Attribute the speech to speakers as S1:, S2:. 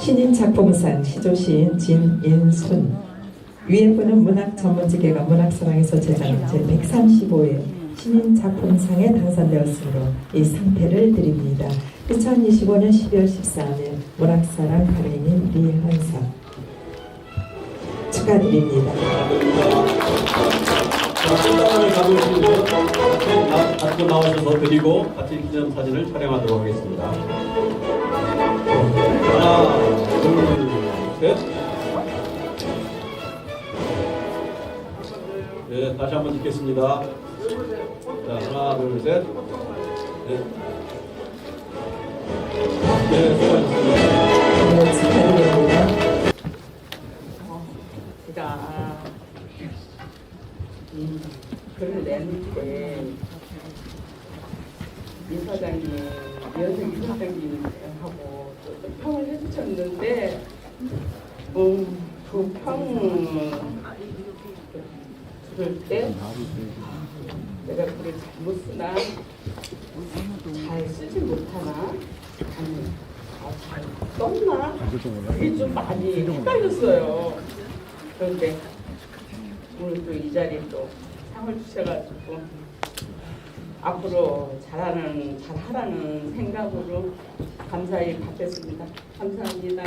S1: 신인 작품상 시조시인 진인순 위에 분은 문학 전문지계가 문학사랑에서 제작한 제135회 신인 작품상에 당선되었으므로 이 상패를 드립니다. 2025년 12월 13일 문학사랑 발행인 리한상 축하드립니다.
S2: 자, 끝단을 가보시면 같이 나- 갖고 나오셔서 드리고 같이 기념 사진을 촬영하도록 하겠습니다. 네, 다시 한번 찍겠습니다. 자, 하나, 둘, 셋. 네.
S3: 제가 음, 글을 내는데 이사장님, 여성 이사장님하고 또 평을 해주셨는데 음, 그평 들을 때 내가 글을 잘못 쓰나 잘 쓰지 못하나 아니 아, 잘 썼나 그게 좀 많이 헷갈렸어요. 그런데 오늘 또 이 자리에 또 상을 주셔가지고 앞으로 잘하는 잘하라는 생각으로 감사히 받겠습니다. 감사합니다.